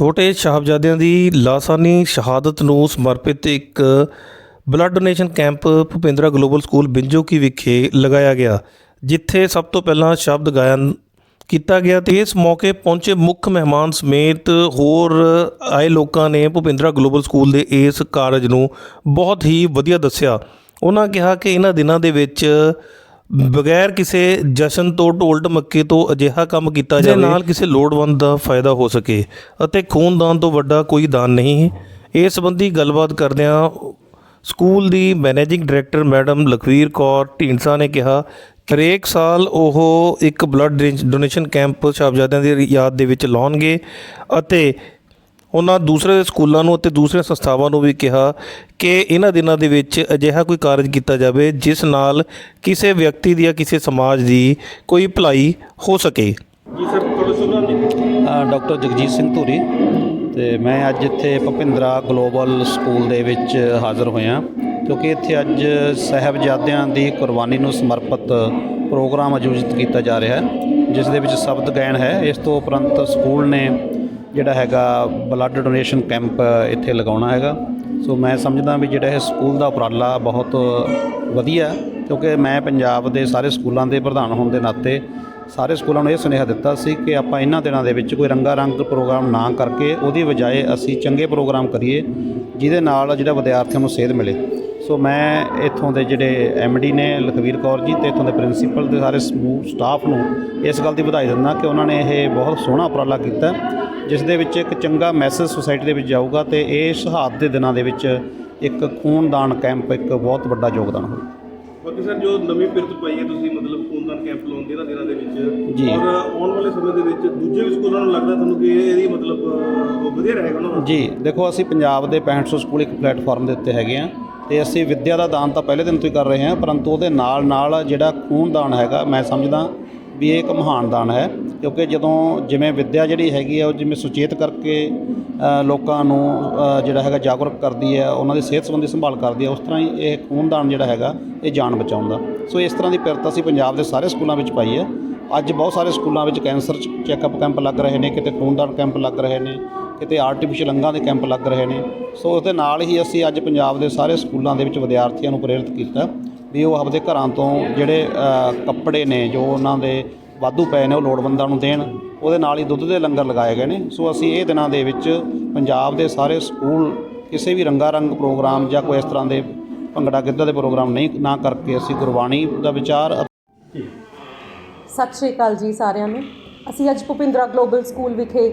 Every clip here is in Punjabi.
ਛੋਟੇ ਸਾਹਿਬਜ਼ਾਦਿਆਂ ਦੀ ਲਾਸਾਨੀ ਸ਼ਹਾਦਤ ਨੂੰ ਸਮਰਪਿਤ ਇੱਕ blood donation camp Bhupindra global school Binjoki ਵਿਖੇ ਲਗਾਇਆ ਗਿਆ, ਜਿੱਥੇ ਸਭ ਤੋਂ ਪਹਿਲਾਂ ਸ਼ਬਦ ਗਾਇਨ ਕੀਤਾ ਗਿਆ ਤੇ ਇਸ ਮੌਕੇ ਪਹੁੰਚੇ ਮੁੱਖ ਮਹਿਮਾਨ ਸਮੇਤ ਹੋਰ ਆਏ ਲੋਕਾਂ ਨੇ ਭੁਪਿੰਦਰਾ ਗਲੋਬਲ ਸਕੂਲ ਦੇ ਇਸ ਕਾਰਜ ਨੂੰ ਬਹੁਤ ਹੀ ਵਧੀਆ ਦੱਸਿਆ। ਉਹਨਾਂ ਕਿਹਾ ਕਿ ਇਹਨਾਂ ਦਿਨਾਂ ਦੇ ਵਿੱਚ ਬਗੈਰ ਕਿਸੇ ਜਸ਼ਨ ਤੋਂ ਢੋਲ ਢਮੱਕੇ ਤੋਂ ਅਜਿਹਾ ਕੰਮ ਕੀਤਾ ਜਾਵੇ ਨਾਲ ਕਿਸੇ ਲੋੜਵੰਦ ਦਾ ਫਾਇਦਾ ਹੋ ਸਕੇ ਅਤੇ ਖੂਨਦਾਨ ਤੋਂ ਵੱਡਾ ਕੋਈ ਦਾਨ ਨਹੀਂ। ਹੈ ਇਸ ਸੰਬੰਧੀ ਗੱਲਬਾਤ ਕਰਦਿਆਂ ਸਕੂਲ ਦੀ managing director madam Lakhvir Kaur Dhindsa ਨੇ ਕਿਹਾ ਹਰੇਕ ਸਾਲ ਉਹ ਇੱਕ ਬਲੱਡ ਡੋਨੇਸ਼ਨ ਕੈਂਪ ਸਾਹਿਬਜ਼ਾਦਿਆਂ ਦੀ ਯਾਦ ਦੇ ਵਿੱਚ ਲਾਉਣਗੇ ਅਤੇ ਉਹਨਾਂ ਦੂਸਰੇ ਸਕੂਲਾਂ ਨੂੰ ਅਤੇ ਦੂਸਰੇ ਸੰਸਥਾਵਾਂ ਨੂੰ ਵੀ ਕਿਹਾ ਕਿ ਇਹਨਾਂ ਦਿਨਾਂ ਦੇ ਵਿੱਚ ਅਜਿਹਾ ਕੋਈ ਕਾਰਜ ਕੀਤਾ ਜਾਵੇ ਜਿਸ ਨਾਲ ਕਿਸੇ ਵਿਅਕਤੀ ਦੀ ਜਾਂ ਕਿਸੇ ਸਮਾਜ ਦੀ ਕੋਈ ਭਲਾਈ ਹੋ ਸਕੇ। ਜੀ ਸਰ ਤੁਹਾਡਾ ਸ਼ੁਭ ਨਾਮ ਡਾਕਟਰ ਜਗਜੀਤ ਸਿੰਘ ਧੂਰੀ ਤੇ ਮੈਂ ਅੱਜ ਇੱਥੇ ਭਪਿੰਦਰਾ ਗਲੋਬਲ ਸਕੂਲ ਦੇ ਵਿੱਚ ਹਾਜ਼ਰ ਹੋਇਆ ਕਿਉਂਕਿ ਇੱਥੇ ਅੱਜ ਸਾਹਿਬਜ਼ਾਦਿਆਂ ਦੀ ਕੁਰਬਾਨੀ ਨੂੰ ਸਮਰਪਿਤ ਪ੍ਰੋਗਰਾਮ ਆਯੋਜਿਤ ਕੀਤਾ ਜਾ ਰਿਹਾ ਹੈ ਜਿਸ ਦੇ ਵਿੱਚ ਸ਼ਬਦ ਗਾਇਨ ਹੈ। ਇਸ ਤੋਂ ਉਪਰੰਤ ਸਕੂਲ ਨੇ ਜਿਹੜਾ ਹੈਗਾ ਬਲੱਡ ਡੋਨੇਸ਼ਨ ਕੈਂਪ ਇੱਥੇ ਲਗਾਉਣਾ ਹੈਗਾ। ਸੋ ਮੈਂ ਸਮਝਦਾ ਵੀ ਜਿਹੜਾ ਇਹ ਸਕੂਲ ਦਾ ਉਪਰਾਲਾ ਬਹੁਤ ਵਧੀਆ ਕਿਉਂਕਿ ਮੈਂ ਪੰਜਾਬ ਦੇ ਸਾਰੇ ਸਕੂਲਾਂ ਦੇ ਪ੍ਰਧਾਨ ਹੋਣ ਦੇ ਨਾਤੇ ਸਾਰੇ ਸਕੂਲਾਂ ਨੂੰ ਇਹ ਸੁਨੇਹਾ ਦਿੱਤਾ ਸੀ ਕਿ ਆਪਾਂ ਇਹਨਾਂ ਦਿਨਾਂ ਦੇ ਵਿੱਚ ਕੋਈ ਰੰਗਾ ਰੰਗ ਪ੍ਰੋਗਰਾਮ ਨਾ ਕਰਕੇ ਉਹਦੀ ਬਜਾਏ ਅਸੀਂ ਚੰਗੇ ਪ੍ਰੋਗਰਾਮ ਕਰੀਏ, ਜਿਹਦੇ ਨਾਲ ਜਿਹੜਾ ਵਿਦਿਆਰਥੀਆਂ ਨੂੰ ਸੇਧ ਮਿਲੇ। ਸੋ ਮੈਂ ਇੱਥੋਂ ਦੇ ਜਿਹੜੇ ਡੀ ਨੇ ਲਖਵੀਰ ਕੌਰ ਜੀ ਤੇ ਇੱਥੋਂ ਦੇ ਪ੍ਰਿੰਸੀਪਲ ਤੇ ਸਾਰੇ ਸਮੂਹ ਸਟਾਫ ਨੂੰ ਇਸ ਗੱਲ ਦੀ ਵਧਾਈ ਦਿੰਦਾ ਕਿ ਉਹਨਾਂ ਨੇ ਇਹ ਬਹੁਤ ਸੋਹਣਾ ਉਪਰਾਲਾ ਕੀਤਾ ਜਿਸ ਦੇ ਵਿੱਚ ਇੱਕ ਚੰਗਾ ਮੈਸੇਜ ਸੁਸਾਇਟੀ ਦੇ ਵਿੱਚ ਜਾਊਗਾ ਤੇ ਇਹ ਸ਼ਹਾਦਤ ਦੇ ਦਿਨਾਂ ਦੇ ਵਿੱਚ ਇੱਕ ਖੂਨਦਾਨ ਕੈਂਪ ਇੱਕ ਬਹੁਤ ਵੱਡਾ ਯੋਗਦਾਨ ਹੋਊ। ਬਾਕੀ ਸਰ ਜੋ ਨਵੀਂ ਪਿਰਤ ਪਾਈ ਹੈ ਤੁਸੀਂ ਮਤਲਬ ਖੂਨਦਾਨ ਕੈਂਪ ਲਾਉਂਦੇ ਨਾ ਦਿਨਾਂ ਦੇ ਵਿੱਚ। ਔਰ ਆਉਣ ਵਾਲੇ ਸਮੇਂ ਦੇ ਵਿੱਚ ਦੂਜੇ ਵੀ ਸਕੂਲਾਂ ਨੂੰ ਲੱਗਦਾ ਤੁਹਾਨੂੰ ਕਿ ਇਹ- ਇਹਦੀ ਮਤਲਬ ਵਧੀਆ ਰਹੇਗਾ ਉਹਨਾਂ ਜੀ ਦੇਖੋ ਅਸੀਂ ਪੰਜਾਬ ਦੇ 6500 ਸਕੂਲ ਇੱਕ ਪਲੇਟਫਾਰਮ ਦੇ ਉੱਤੇ ਹੈਗੇ ਆ ਤੇ ਅਸੀਂ ਵਿੱਦਿਆ ਦਾ ਦਾਨ ਤਾਂ ਪਹਿਲੇ ਦਿਨ ਤੋਂ ਹੀ ਕਰ ਰਹੇ ਹਾਂ, ਪਰੰਤੂ ਉਹਦੇ ਨਾਲ ਨਾਲ ਜਿਹੜਾ ਖੂਨ ਦਾਨ ਹੈਗਾ, ਮੈਂ ਸਮਝਦਾ ਵੀ ਇਹ ਇੱਕ ਮਹਾਨ ਦਾਨ ਹੈ, ਕਿਉਂਕਿ ਜਦੋਂ ਜਿਵੇਂ ਵਿੱਦਿਆ ਜਿਹੜੀ ਹੈਗੀ ਆ, ਉਹ ਜਿਵੇਂ ਸੁਚੇਤ ਕਰਕੇ ਲੋਕਾਂ ਨੂੰ ਜਿਹੜਾ ਹੈਗਾ ਜਾਗਰੂਕ ਕਰਦੀ ਹੈ, ਉਹਨਾਂ ਦੀ ਸਿਹਤ ਸੰਬੰਧੀ ਸੰਭਾਲ ਕਰਦੀ ਹੈ, ਉਸ ਤਰ੍ਹਾਂ ਹੀ ਇਹ ਖੂਨਦਾਨ ਜਿਹੜਾ ਹੈਗਾ, ਇਹ ਜਾਨ ਬਚਾਉਂਦਾ ਸੋ ਇਸ ਤਰ੍ਹਾਂ ਦੀ ਪਿਰਤ ਅਸੀਂ ਪੰਜਾਬ ਦੇ ਸਾਰੇ ਸਕੂਲਾਂ ਵਿੱਚ ਪਾਈ ਹੈ। ਅੱਜ ਬਹੁਤ ਸਾਰੇ ਸਕੂਲਾਂ ਵਿੱਚ ਕੈਂਸਰ ਚੈੱਕਅਪ ਕੈਂਪ ਲੱਗ ਰਹੇ ਨੇ, ਕਿਤੇ ਖੂਨਦਾਨ ਕੈਂਪ ਲੱਗ ਰਹੇ ਨੇ ਕਿਤੇ ਆਰਟੀਫੀਸ਼ੀਅਲ ਅੰਗਾਂ ਦੇ ਕੈਂਪ ਲੱਗ ਰਹੇ ਨੇ। ਸੋ ਉਸ ਦੇ ਨਾਲ ਹੀ ਅਸੀਂ ਅੱਜ ਪੰਜਾਬ ਦੇ ਸਾਰੇ ਸਕੂਲਾਂ ਦੇ ਵਿੱਚ ਵਿਦਿਆਰਥੀਆਂ ਨੂੰ ਪ੍ਰੇਰਿਤ ਕੀਤਾ ਵੀ ਉਹ ਆਪਦੇ ਘਰਾਂ ਤੋਂ ਜਿਹੜੇ ਕੱਪੜੇ ਨੇ, ਜੋ ਉਹਨਾਂ ਦੇ ਵਾਧੂ ਪਏ ਨੇ, ਉਹ ਲੋੜਵੰਦਾਂ ਨੂੰ ਦੇਣ, ਉਹਦੇ ਨਾਲ ਹੀ ਦੁੱਧ ਦੇ ਲੰਗਰ ਲਗਾਏ ਗਏ ਨੇ। ਸੋ ਅਸੀਂ ਇਹ ਦਿਨਾਂ ਦੇ ਵਿੱਚ ਪੰਜਾਬ ਦੇ ਸਾਰੇ ਸਕੂਲ ਕਿਸੇ ਵੀ ਰੰਗਾ ਰੰਗ ਪ੍ਰੋਗਰਾਮ ਜਾਂ ਕੋਈ ਇਸ ਤਰ੍ਹਾਂ ਦੇ ਭੰਗੜਾ ਗਿੱਧਾ ਦੇ ਪ੍ਰੋਗਰਾਮ ਨਹੀਂ, ਨਾ ਕਰਕੇ ਅਸੀਂ ਗੁਰਬਾਣੀ ਦਾ ਵਿਚਾਰ ਸਤਿ ਸ਼੍ਰੀ ਅਕਾਲ ਜੀ ਸਾਰਿਆਂ ਨੂੰ। ਅਸੀਂ ਅੱਜ ਭੁਪਿੰਦਰਾ ਗਲੋਬਲ ਸਕੂਲ ਵਿਖੇ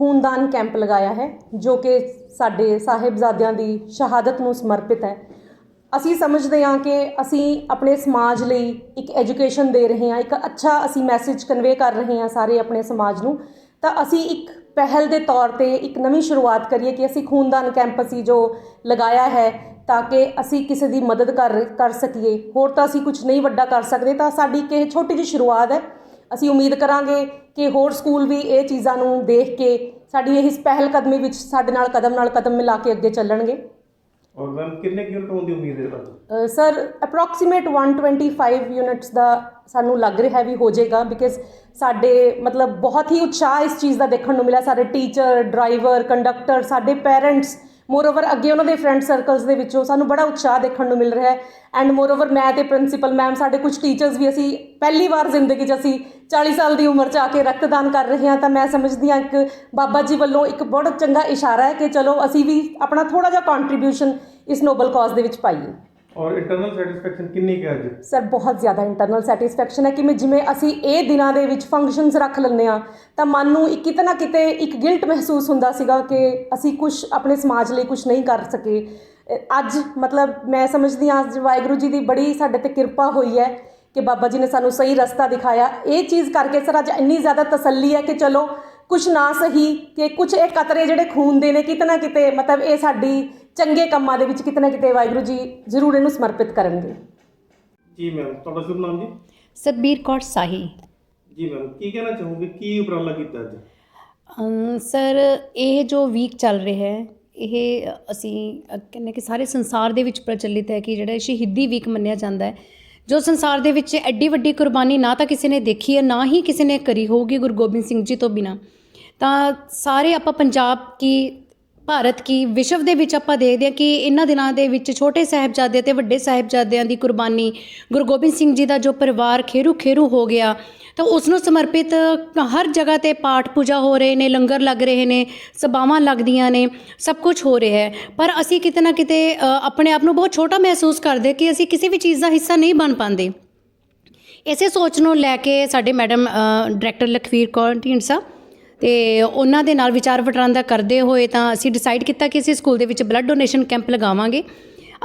ਖੂਨਦਾਨ ਕੈਂਪ ਲਗਾਇਆ ਹੈ, ਜੋ ਕਿ ਸਾਡੇ ਸਾਹਿਬਜ਼ਾਦਿਆਂ ਦੀ ਸ਼ਹਾਦਤ ਨੂੰ ਸਮਰਪਿਤ ਹੈ। ਅਸੀਂ ਸਮਝਦੇ ਹਾਂ ਕਿ ਅਸੀਂ ਆਪਣੇ ਸਮਾਜ ਲਈ ਇੱਕ ਐਜੂਕੇਸ਼ਨ ਦੇ ਰਹੇ ਹਾਂ, ਇੱਕ ਅੱਛਾ ਅਸੀਂ ਮੈਸੇਜ ਕਨਵੇ ਕਰ ਰਹੇ ਹਾਂ ਸਾਰੇ ਆਪਣੇ ਸਮਾਜ ਨੂੰ, ਤਾਂ ਅਸੀਂ ਇੱਕ ਪਹਿਲ ਦੇ ਤੌਰ ਤੇ ਇੱਕ ਨਵੀਂ ਸ਼ੁਰੂਆਤ ਕਰੀਏ ਕਿ ਅਸੀਂ ਖੂਨਦਾਨ ਕੈਂਪ ਅਸੀਂ ਜੋ ਲਗਾਇਆ ਹੈ ਤਾਂ ਕਿ ਅਸੀਂ ਕਿਸੇ ਦੀ ਮਦਦ ਕਰ ਕਰ ਸਕੀਏ। ਹੋਰ ਤਾਂ ਅਸੀਂ ਕੁਝ ਨਹੀਂ ਵੱਡਾ ਕਰ ਸਕਦੇ, ਤਾਂ ਸਾਡੀ ਇੱਕ ਇਹ ਛੋਟੀ ਜਿਹੀ ਸ਼ੁਰੂਆਤ ਹੈ ਅਸੀਂ ਉਮੀਦ ਕਰਾਂਗੇ ਕਿ ਹੋਰ ਸਕੂਲ ਵੀ ਇਹ ਚੀਜ਼ਾਂ ਨੂੰ ਦੇਖ ਕੇ ਸਾਡੀ ਇਸ ਪਹਿਲ ਕਦਮੀ ਵਿੱਚ ਸਾਡੇ ਨਾਲ ਕਦਮ ਨਾਲ ਕਦਮ ਮਿਲਾ ਕੇ ਅੱਗੇ ਚੱਲਣਗੇ। ਔਰ ਮੈਮ ਕਿੰਨੇ ਕਿਉਂ ਹੋਣ ਦੀ ਉਮੀਦ ਹੈ ਤੁਹਾਨੂੰ ਸਰ ਅਪਰੋਕਸੀਮੇਟ 125 ਯੂਨਿਟਸ ਦਾ ਸਾਨੂੰ ਲੱਗ ਰਿਹਾ ਹੈ ਵੀ ਹੋ ਜਾਏਗਾ ਬਿਕਾਜ਼ ਸਾਡੇ ਮਤਲਬ ਬਹੁਤ ਹੀ ਉਤਸ਼ਾਹ ਇਸ ਚੀਜ਼ ਦਾ ਦੇਖਣ ਨੂੰ ਮਿਲਿਆ। ਸਾਡੇ ਟੀਚਰ ਡਰਾਈਵਰ ਕੰਡਕਟਰ ਸਾਡੇ ਪੈਰੈਂਟਸ ਮੋਰਓਵਰ ਅੱਗੇ ਉਹਨਾਂ ਦੇ ਫਰੈਂਡ ਸਰਕਲਸ ਦੇ ਵਿੱਚੋਂ ਸਾਨੂੰ ਬੜਾ ਉਤਸ਼ਾਹ ਦੇਖਣ ਨੂੰ ਮਿਲ ਰਿਹਾ ਹੈ। ਐਂਡ ਮੋਰਓਵਰ ਮੈਂ ਤੇ ਪ੍ਰਿੰਸੀਪਲ ਮੈਮ ਸਾਡੇ ਕੁਝ ਟੀਚਰਸ ਵੀ ਅਸੀਂ ਪਹਿਲੀ ਵਾਰ ਜ਼ਿੰਦਗੀ 'ਚ ਅਸੀਂ 40 ਸਾਲ ਦੀ ਉਮਰ 'ਚ ਆ ਕੇ ਰਕਤਦਾਨ ਕਰ ਰਹੇ ਹਾਂ ਤਾਂ ਮੈਂ ਸਮਝਦੀ ਹਾਂ ਇੱਕ ਬਾਬਾ ਜੀ ਵੱਲੋਂ ਇੱਕ ਬਹੁਤ ਚੰਗਾ ਇਸ਼ਾਰਾ ਹੈ ਕਿ ਚਲੋ ਅਸੀਂ ਵੀ ਆਪਣਾ ਥੋੜਾ ਜਿਹਾ ਕੰਟਰੀਬਿਊਸ਼ਨ ਇਸ ਨੋਬਲ ਕਾਜ਼ ਦੇ ਵਿੱਚ ਪਾਈਏ। ਔਰ ਇੰਟਰਨਲ ਸੈਟੀਸਫੈਕਸ਼ਨ ਕਿੰਨੀ ਕੁ ਹੈ ਅੱਜ? ਸਰ ਬਹੁਤ ਜ਼ਿਆਦਾ ਇੰਟਰਨਲ ਸੈਟੀਸਫੈਕਸ਼ਨ ਹੈ ਕਿ ਮੈਂ ਜਿਵੇਂ ਅਸੀਂ ਇਹ ਦਿਨਾਂ ਦੇ ਵਿੱਚ ਫੰਕਸ਼ਨਸ ਰੱਖ ਲੈਂਦੇ ਆ ਤਾਂ ਮਨ ਨੂੰ ਇੱਕ ਕਿਤੇ ਨਾ ਕਿਤੇ ਇੱਕ ਗਿਲਟ ਮਹਿਸੂਸ ਹੁੰਦਾ ਸੀਗਾ ਕਿ ਅਸੀਂ ਕੁਝ ਆਪਣੇ ਸਮਾਜ ਲਈ ਕੁਝ ਨਹੀਂ ਕਰ ਸਕੇ। ਅੱਜ ਮਤਲਬ ਮੈਂ ਸਮਝਦੀ ਹਾਂ, ਅੱਜ ਵਾਹਿਗੁਰੂ ਜੀ ਦੀ ਬੜੀ ਸਾਡੇ ਤੇ ਕਿਰਪਾ ਹੋਈ ਹੈ ਕਿ ਬਾਬਾ ਜੀ ਨੇ ਸਾਨੂੰ ਸਹੀ ਰਸਤਾ ਦਿਖਾਇਆ। ਇਹ ਚੀਜ਼ ਕਰਕੇ ਸਰ ਅੱਜ ਇੰਨੀ ਜ਼ਿਆਦਾ ਤਸੱਲੀ ਹੈ ਕਿ ਚਲੋ ਕੁਝ ਨਾ ਸਹੀ, ਕਿ ਕੁਝ ਇਹ ਕਤਰੇ ਜਿਹੜੇ ਖੂਨ ਦੇ ਨੇ ਕਿਤੇ ਨਾ ਕਿਤੇ, ਮਤਲਬ ਇਹ ਸਾਡੀ ਚੰਗੇ ਕੰਮਾਂ ਦੇ ਵਿੱਚ ਕਿਤੇ ਨਾ ਕਿਤੇ ਵਾਹਿਗੁਰੂ ਜੀ ਜ਼ਰੂਰ ਇਹਨੂੰ ਸਮਰਪਿਤ ਕਰਨਗੇ। ਜੀ ਮੈਮ ਤੁਹਾਡਾ ਸ਼ੁਭ ਨਾਮ ਜੀ? ਸਤਬੀਰ ਕੌਰ ਸਾਹੀ। ਜੀ ਮੈਮ ਕੀ ਕਹਿਣਾ ਚਾਹੋਗੇ? ਕੀ ਉਪਰਾਲਾ ਕੀਤਾ ਅੱਜ? ਸਰ ਇਹ ਜੋ ਵੀਕ ਚੱਲ ਰਿਹਾ ਹੈ ਇਹ ਅਸੀਂ ਕਹਿੰਦੇ ਕਿ ਸਾਰੇ ਸੰਸਾਰ ਦੇ ਵਿੱਚ ਪ੍ਰਚਲਿਤ ਹੈ ਕਿ ਜਿਹੜਾ ਸ਼ਹੀਦੀ ਵੀਕ ਮੰਨਿਆ ਜਾਂਦਾ ਹੈ। ਜੋ ਸੰਸਾਰ ਦੇ ਵਿੱਚ ਐਡੀ ਵੱਡੀ ਕੁਰਬਾਨੀ ਨਾ ਤਾਂ ਕਿਸੇ ਨੇ ਦੇਖੀ ਹੈ ਨਾ ਹੀ ਕਿਸੇ ਨੇ ਕਰੀ ਹੋਊਗੀ ਗੁਰੂ ਗੋਬਿੰਦ ਸਿੰਘ ਜੀ ਤੋਂ ਬਿਨਾ। ਤਾਂ ਸਾਰੇ ਆਪਾਂ ਪੰਜਾਬ ਕੀ ਭਾਰਤ ਕੀ ਵਿਸ਼ਵ ਦੇ ਵਿੱਚ ਆਪਾਂ ਦੇਖਦੇ ਹਾਂ ਕਿ ਇਹਨਾਂ ਦਿਨਾਂ ਦੇ ਵਿੱਚ ਛੋਟੇ ਸਾਹਿਬਜ਼ਾਦੇ ਤੇ ਵੱਡੇ ਸਾਹਿਬਜ਼ਾਦਿਆਂ ਦੀ ਕੁਰਬਾਨੀ, ਗੁਰੂ ਗੋਬਿੰਦ ਸਿੰਘ ਜੀ ਦਾ ਜੋ ਪਰਿਵਾਰ ਖੇਰੂ ਖੇਰੂ ਹੋ ਗਿਆ, ਤਾਂ ਉਸ ਨੂੰ ਸਮਰਪਿਤ ਹਰ ਜਗ੍ਹਾ ਤੇ ਪਾਠ ਪੂਜਾ ਹੋ ਰਹੇ ਨੇ, ਲੰਗਰ ਲੱਗ ਰਹੇ ਨੇ, ਸਭਾਵਾਂ ਲੱਗਦੀਆਂ ਨੇ, ਸਭ ਕੁਝ ਹੋ ਰਿਹਾ ਹੈ। ਪਰ ਅਸੀਂ ਕਿਤੇ ਨਾ ਕਿਤੇ ਆਪਣੇ ਆਪ ਨੂੰ ਬਹੁਤ ਛੋਟਾ ਮਹਿਸੂਸ ਕਰਦੇ ਕਿ ਅਸੀਂ ਕਿਸੇ ਵੀ ਚੀਜ਼ ਦਾ ਹਿੱਸਾ ਨਹੀਂ ਬਣ ਪਾਉਂਦੇ। ਇਸੇ ਸੋਚ ਨੂੰ ਲੈ ਕੇ ਸਾਡੇ ਮੈਡਮ ਡਾਇਰੈਕਟਰ ਲਖਵੀਰ ਕੌਰ ਢੀਂਡਸਾ ਤੇ ਉਹਨਾਂ ਦੇ ਨਾਲ ਵਿਚਾਰ ਵਟਾਂਦਰਾ ਕਰਦੇ ਹੋਏ ਤਾਂ ਅਸੀਂ ਡਿਸਾਈਡ ਕੀਤਾ ਕਿ ਅਸੀਂ ਸਕੂਲ ਦੇ ਵਿੱਚ ਬਲੱਡ ਡੋਨੇਸ਼ਨ ਕੈਂਪ ਲਗਾਵਾਂਗੇ।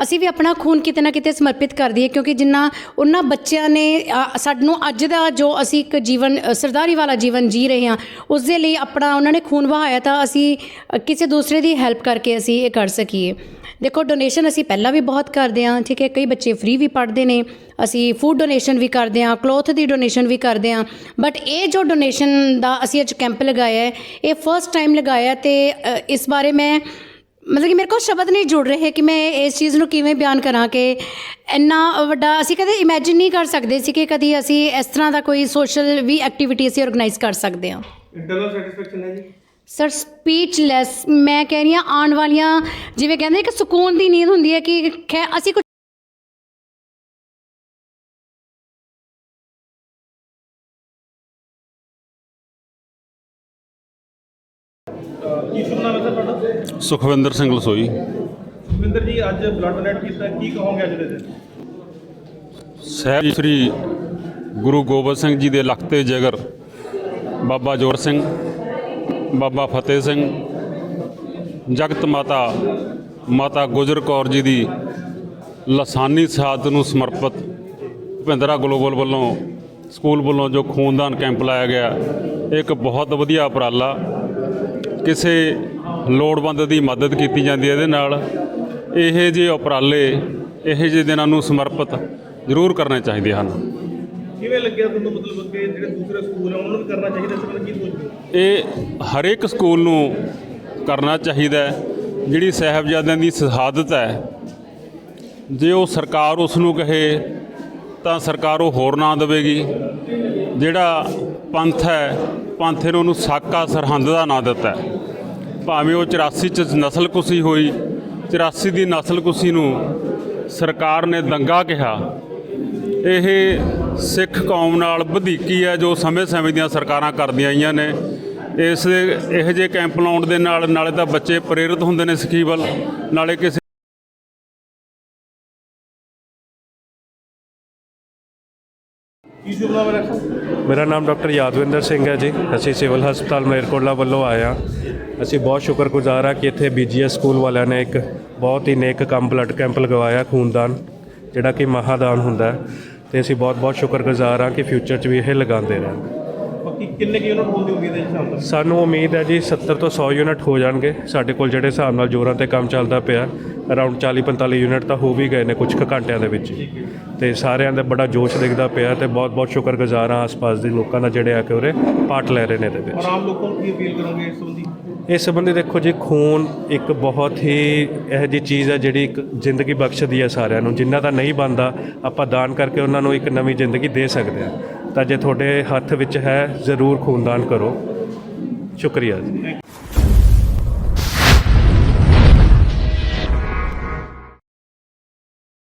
ਅਸੀਂ ਵੀ ਆਪਣਾ ਖੂਨ ਕਿਤੇ ਨਾ ਕਿਤੇ ਸਮਰਪਿਤ ਕਰ ਦਈਏ ਕਿਉਂਕਿ ਜਿੰਨਾ ਉਹਨਾਂ ਬੱਚਿਆਂ ਨੇ ਅ, ਸਾਨੂੰ ਅੱਜ ਦਾ ਜੋ ਅਸੀਂ ਇੱਕ ਜੀਵਨ ਸਰਦਾਰੀ ਵਾਲਾ ਜੀਵਨ ਜੀ ਰਹੇ ਹਾਂ ਉਸ ਦੇ ਲਈ ਆਪਣਾ ਉਹਨਾਂ ਨੇ ਖੂਨ ਵਹਾਇਆ ਤਾਂ ਅਸੀਂ ਕਿਸੇ ਦੂਸਰੇ ਦੀ ਹੈਲਪ ਕਰਕੇ ਅਸੀਂ ਇਹ ਕਰ ਸਕੀਏ। ਦੇਖੋ ਡੋਨੇਸ਼ਨ ਅਸੀਂ ਪਹਿਲਾਂ ਵੀ ਬਹੁਤ ਕਰਦੇ ਹਾਂ ਠੀਕ ਹੈ ਕਈ ਬੱਚੇ ਫ੍ਰੀ ਵੀ ਪੜ੍ਹਦੇ ਨੇ ਅਸੀਂ ਫੂਡ ਡੋਨੇਸ਼ਨ ਵੀ ਕਰਦੇ ਹਾਂ ਕਲੋਥ ਦੀ ਡੋਨੇਸ਼ਨ ਵੀ ਕਰਦੇ ਹਾਂ ਬਟ ਇਹ ਜੋ ਡੋਨੇਸ਼ਨ ਦਾ ਅਸੀਂ ਅੱਜ ਕੈਂਪ ਲਗਾਇਆ ਹੈ ਇਹ ਫਰਸਟ ਟਾਈਮ ਲਗਾਇਆ ਤੇ ਇਸ ਬਾਰੇ ਮੈਂ ਮਤਲਬ ਕਿ ਮੇਰੇ ਕੋਲ ਸ਼ਬਦ ਨਹੀਂ ਜੁੜ ਰਹੇ ਕਿ ਮੈਂ ਇਸ ਚੀਜ਼ ਨੂੰ ਕਿਵੇਂ ਬਿਆਨ ਕਰਾਂ ਕਿ ਇੰਨਾ ਵੱਡਾ ਅਸੀਂ ਕਦੇ ਇਮੇਜਿਨ ਨਹੀਂ ਕਰ ਸਕਦੇ ਸੀ ਕਿ ਕਦੀ ਅਸੀਂ ਇਸ ਤਰ੍ਹਾਂ ਦਾ ਕੋਈ ਸੋਸ਼ਲ ਵੀ ਐਕਟੀਵਿਟੀ ਅਸੀਂ ਆਰਗੇਨਾਈਜ਼ ਕਰ ਸਕਦੇ ਹਾਂ। ਇੰਟਰਨਲ ਸੈਟੀਸਫੈਕਸ਼ਨ ਹੈ ਜੀ? ਸਰ ਸਪੀਚਲੈਸ ਮੈਂ ਕਹਿ ਰਹੀ ਹਾਂ ਆਉਣ ਵਾਲੀਆਂ ਜਿਵੇਂ ਕਹਿੰਦੇ ਕਿ ਸਕੂਨ ਦੀ ਨੀਂਦ ਹੁੰਦੀ ਹੈ ਕਿ ਖੈ ਅਸੀਂ ਕੁਝ ਕੀ ਸ਼ੁਭ ਨਾਮ ਹੈ ਸਰ ਤੁਹਾਡਾ? ਸੁਖਵਿੰਦਰ ਸਿੰਘ ਲਸੋਈ। ਸੁਖਵਿੰਦਰ ਜੀ ਅੱਜ ਬਲੱਡ ਡੋਨੇਟ ਕੀਤਾ ਕੀ ਕਹੋਗੇ ਅੱਜ ਦੇ ਦਿਨ? ਸਾਹਿਬ ਸ੍ਰੀ ਗੁਰੂ ਗੋਬਿੰਦ ਸਿੰਘ ਜੀ ਦੇ ਲਖਤੇ ਜਿਗਰ ਬਾਬਾ ਜੋਰ ਸਿੰਘ ਬਾਬਾ ਫਤਿਹ ਸਿੰਘ ਜਗਤ ਮਾਤਾ ਮਾਤਾ ਗੁਜਰ ਕੌਰ ਜੀ ਦੀ ਲਸਾਨੀ ਸ਼ਹਾਦਤ ਨੂੰ ਸਮਰਪਿਤ ਭਿੰਦਰਾ ਗਲੋਬਲ ਵੱਲੋਂ ਸਕੂਲ ਵੱਲੋਂ ਜੋ ਖੂਨਦਾਨ ਕੈਂਪ ਲਾਇਆ ਗਿਆ ਇੱਕ ਬਹੁਤ ਵਧੀਆ ਉਪਰਾਲਾ ਕਿਸੇ ਲੋੜਵੰਦ ਦੀ ਮਦਦ ਕੀਤੀ ਜਾਂਦੀ ਹੈ ਇਹਦੇ ਨਾਲ ਇਹ ਜਿਹੇ ਉਪਰਾਲੇ ਇਹੋ ਜਿਹੇ ਦਿਨਾਂ ਨੂੰ ਸਮਰਪਿਤ ਜ਼ਰੂਰ ਕਰਨੇ ਚਾਹੀਦੇ ਹਨ। ਕਿਵੇਂ ਲੱਗਿਆ ਤੁਹਾਨੂੰ ਮਤਲਬ ਕਿ ਜਿਹੜੇ ਦੂਸਰੇ ਸਕੂਲ ਆ ਉਹਨਾਂ ਨੂੰ ਕਰਨਾ ਚਾਹੀਦਾ ਇਸ ਬਾਰੇ ਕੀ ਸੋਚਦੇ ਹੋ? ਇਹ ਹਰੇਕ ਸਕੂਲ ਨੂੰ ਕਰਨਾ ਚਾਹੀਦਾ ਜਿਹੜੀ ਸਾਹਿਬਜ਼ਾਦਿਆਂ ਦੀ ਸ਼ਹਾਦਤ ਹੈ ਜੇ ਉਹ ਸਰਕਾਰ ਉਸ ਨੂੰ ਕਹੇ ਤਾਂ ਸਰਕਾਰ ਉਹ ਹੋਰ ਨਾਂ ਦੇਵੇਗੀ। ਜਿਹੜਾ ਪੰਥ ਹੈ, ਪੰਥ ਨੇ ਉਹਨੂੰ ਸਾਕਾ ਸਰਹੰਦ ਦਾ ਨਾਂ ਦਿੱਤਾ ਭਾਵੇਂ ਉਹ 84 ਚ ਨਸਲਕੁਸ਼ੀ ਹੋਈ 84 ਦੀ ਨਸਲਕੁਸ਼ੀ ਨੂੰ ਸਰਕਾਰ ਨੇ ਦੰਗਾ ਕਿਹਾ। ਇਹ ਸਿੱਖ ਕੌਮ ਨਾਲ ਵਧੀਕੀ ਹੈ ਜੋ ਸਮੇਂ-ਸਮੇਂ ਦੀਆਂ ਸਰਕਾਰਾਂ ਕਰਦੀਆਂ ਆਈਆਂ ਨੇ। ਇਸ ਇਹੋ ਜਿਹੇ ਕੈਂਪ ਲਾਉਣ ਦੇ ਨਾਲ ਨਾਲੇ ਤਾਂ ਬੱਚੇ ਪ੍ਰੇਰਿਤ ਹੁੰਦੇ ਨੇ ਸਿੱਖੀ ਵੱਲ। ਨਾਲੇ ਕਿਸੇ ਸ਼ੁਭ ਨਾਮ ਹੈ ਮੇਰਾ ਨਾਮ ਡਾਕਟਰ ਯਾਦਵਿੰਦਰ ਸਿੰਘ ਹੈ ਜੀ। ਅਸੀਂ ਸਿਵਲ ਹਸਪਤਾਲ ਮਲੇਰਕੋਟਲਾ ਵੱਲੋਂ ਆਏ ਹਾਂ। ਅਸੀਂ ਬਹੁਤ ਸ਼ੁਕਰਗੁਜ਼ਾਰ ਹਾਂ ਕਿ ਇੱਥੇ ਬੀਜੀਐਸ ਸਕੂਲ ਵਾਲਿਆਂ ਨੇ ਇੱਕ ਬਹੁਤ ਹੀ ਨੇਕ ਕੰਮ, ਬਲੱਡ ਕੈਂਪ ਲਗਵਾਇਆ ਖੂਨਦਾਨ, ਜਿਹੜਾ ਕਿ ਮਹਾਦਾਨ ਹੁੰਦਾ ਹੈ। ਤੇ ਅਸੀਂ ਬਹੁਤ ਬਹੁਤ ਸ਼ੁਕਰਗੁਜ਼ਾਰ ਹਾਂ ਕਿ ਫਿਊਚਰ 'ਚ ਵੀ ਇਹ ਲਗਾਉਂਦੇ ਰਹਿਣ। ਬਾਕੀ ਕਿੰਨੇ ਕੀ ਯੂਨਿਟ ਹੋਣ ਦੀ ਉਮੀਦ ਹੈ ਜੀ ਸ਼ਾਮ ਤੱਕ ਸਾਨੂੰ ਉਮੀਦ ਹੈ ਜੀ 70 ਤੋਂ 100 ਯੂਨਿਟ ਹੋ ਜਾਣਗੇ। ਸਾਡੇ ਕੋਲ ਜਿਹੜੇ ਹਿਸਾਬ ਨਾਲ ਜੋਰਾਂ ਤੇ ਕੰਮ ਚੱਲਦਾ ਪਿਆ ਅਰਾਊਂਡ 40 45 ਯੂਨਿਟ ਤਾਂ ਹੋ ਵੀ ਗਏ ਨੇ ਕੁਝ ਕੁ ਘੰਟਿਆਂ ਦੇ ਵਿੱਚ। ਤੇ ਸਾਰਿਆਂ ਦਾ ਬੜਾ ਜੋਸ਼ ਦਿਖਦਾ ਪਿਆ ਤੇ ਬਹੁਤ ਬਹੁਤ ਸ਼ੁਕਰਗੁਜ਼ਾਰ ਹਾਂ ਆਸ-ਪਾਸ ਦੇ ਲੋਕਾਂ ਦਾ ਜਿਹੜੇ ਆ ਕੇ ਉਰੇ ਪਾਰਟ ਲੈ ਰਹੇ ਨੇ ਇਹਦੇ ਵਿੱਚ। ਔਰ ਆਮ ਲੋਕਾਂ ਨੂੰ ਕੀ ਅਪੀਲ ਕਰੋਗੇ ਇਸ ਸੰਬੰਧੀ? ਇਸ ਸੰਬੰਧੀ ਦੇਖੋ ਜੀ ਖੂਨ ਇੱਕ ਬਹੁਤ ਹੀ ਇਹੋ ਜਿਹੀ ਚੀਜ਼ ਹੈ ਜਿਹੜੀ ਇੱਕ ਜ਼ਿੰਦਗੀ ਬਖਸ਼ਦੀ ਹੈ ਸਾਰਿਆਂ ਨੂੰ। ਜਿਨ੍ਹਾਂ ਦਾ ਨਹੀਂ ਬਣਦਾ ਆਪਾਂ ਦਾਨ ਕਰਕੇ ਉਹਨਾਂ ਨੂੰ ਇੱਕ ਨਵੀਂ ਜ਼ਿੰਦਗੀ ਦੇ ਸਕਦੇ ਹਾਂ। ਤਾਂ ਜੇ ਤੁਹਾਡੇ ਹੱਥ ਵਿੱਚ ਹੈ ਜ਼ਰੂਰ ਖੂਨਦਾਨ ਕਰੋ। ਸ਼ੁਕਰੀਆ ਜੀ।